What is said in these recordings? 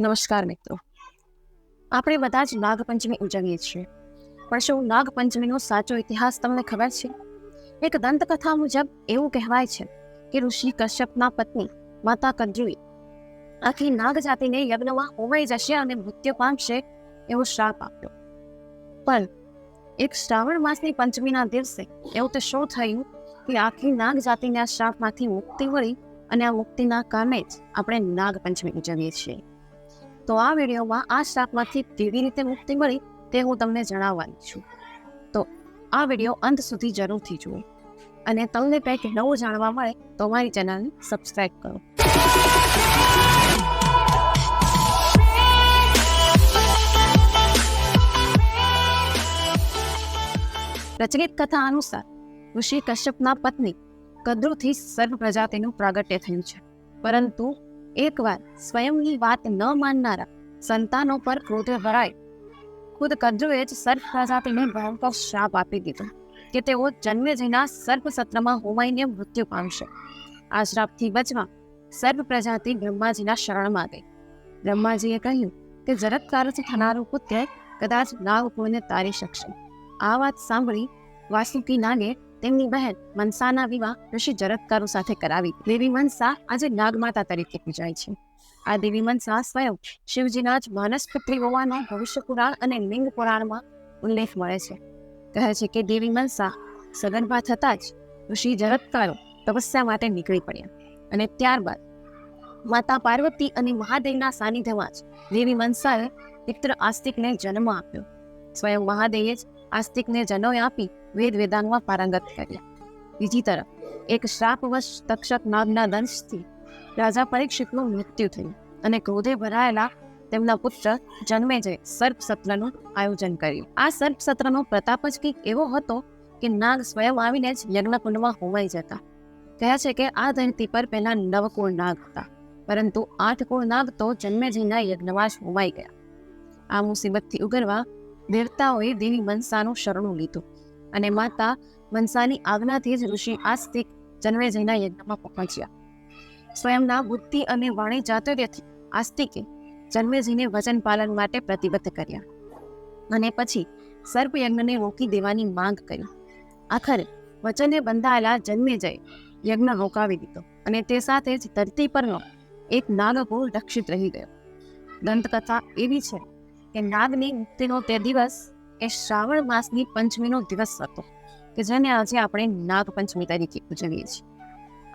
નમસ્કાર મિત્રો. આપણે બધા જ નાગપંચમી ઉજવીએ છીએ. પણ શું નાગપંચમીનો સાચો ઇતિહાસ તમને ખબર છે? એક દંતકથા મુજબ એવું કહેવાય છે કે ઋષિ કશ્યપના પત્ની માતા કંજુએ આખી નાગ જાતિને યજ્ઞમાં હોવાઈ જશે અને મૃત્યુ પામશે એવો શ્રાપ આપ્યો. પણ એક શ્રાવણ માસની પંચમીના દિવસે એવું તો શું થયું કે આખી નાગ જાતિને આ શ્રાપમાંથી મુક્તિ મળી અને આ મુક્તિના કારણે જ આપણે નાગપંચમી ઉજવીએ છીએ? તો આ વિડીયોમાં આ શાકમાંથી કેવી રીતે મુક્તિ મળી તે હું તમને જણાવવાની છું. તો આ વીડિયો અંત સુધી જરૂરથી જુઓ અને તમને કંઈક નવું જાણવા મળે તો મારી ચેનલને સબસ્ક્રાઇબ કરો. રચલિત કથા અનુસાર ઋષિ કશ્યપના પત્ની કદ્રુથી સર્વ પ્રજાતિનું પ્રાગટ્ય થયું છે. પરંતુ એકવાર સ્વયંની વાત ન માનનારા સંતાનો પર ક્રોધ ભરાય ખુદ કદ્રુએ જ સર્પ પ્રજાતિને ભયંકર શ્રાપ આપી દીધો કે તેઓ જન્મે જઈના સર્પ સત્રમાં હોમાઈને મૃત્યુ પામશે. આ શ્રાપથી બચવા સર્પ પ્રજાતિ બ્રહ્માજીના શરણમાં ગઈ. બ્રહ્માજીએ કહ્યું કે જરત્કારથી થનારું પુત્ર કદાચ નાગકુળને તારી શકશે. આ વાત સાંભળી વાસુકી નાગે તેમની બહેન મનસાના વિવાહ ઋષિ જરત્કારો સાથે કરાવી. દેવી મનસા આજે નાગમાતા તરીકે પૂજાય છે. આ દેવી મનસા સ્વયં શિવજીના જ માનસ પુત્રી હોવાનો ભવિષ્ય પુરાણ અને લિંગ પુરાણમાં ઉલ્લેખ મળે છે. કહે છે કે દેવી મનસા સગર્ભા થતાં જ ઋષિ જરત્કારો તપસ્યા માટે નીકળી પડ્યા અને ત્યારબાદ માતા પાર્વતી અને મહાદેવના સાનિધ્યમાં જ દેવી મનસાએ પિત્ર આસ્તિકને જન્મ આપ્યો. સ્વયં મહાદેવે જ આસ્તિકને જનોય આપી વેદ વેદાંગમાં પારંગત કર્યા. બીજી તરફ, એક શ્રાપવશ તક્ષક નાગના દંશથી રાજા પરીક્ષિતનું મૃત્યુ થયું અને ક્રોધે ભરાયેલા તેમના પુત્ર જન્મે જય સર્પ સત્રનું આયોજન કર્યું. આ સર્પ સત્રનો પ્રતાપ જ કંઈક એવો હતો કે નાગ સ્વયં આવીને જ યજ્ઞકુંડમાં હોવાઈ જતા. કહે છે કે આ ધરતી પર પહેલા નવકુળ નાગ હતા, પરંતુ આઠ કુળ નાગ તો જન્મે જઈના યજ્ઞમાં જ હોમાઈ ગયા. આ મુસીબતથી ઉગરવા દેવતાઓએ દેવી મનસાનું શરણું લીધું. અને માતા મનસાની આજ્ઞાથી જ ઋષિ આસ્તિક જન્મેજયના યજ્ઞમાં પહોંચ્યા. સ્વયંના બુદ્ધિ અને વાણી ચાતુર્યથી આસ્તિકે જન્મેજીને વચન પાલન માટે પ્રતિબદ્ધ કર્યા. અને પછી સર્પયજ્ઞને રોકી દેવાની માંગ કરી. આખરે વચને બંધાયેલા જન્મેજય યજ્ઞ રોકાવી દીધો અને તે સાથે જ ધરતી પરનો એક નાગકુળ રક્ષિત રહી ગયો. દંતકથા એવી છે કે નાગની મુક્તિનો તે દિવસ એ શ્રાવણ માસની પંચમીનો દિવસ હતો, કે જેને આજે આપણે નાગપંચમી તરીકે ઉજવીએ છીએ.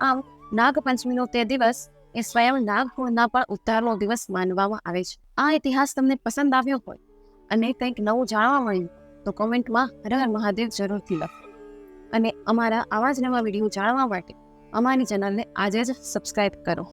આમ, નાગપંચમીનો તે દિવસ એ સ્વયં નાગકુળના પણ ઉદ્ધારનો દિવસ માનવામાં આવે છે. આ ઇતિહાસ તમને પસંદ આવ્યો હોય અને કંઈક નવું જાણવા મળ્યું, તો કોમેન્ટમાં હર હર મહાદેવ જરૂરથી લખો. અને અમારા આવા જ નવા વીડિયો જાણવા માટે અમારી ચેનલને આજે જ સબસ્ક્રાઈબ કરો.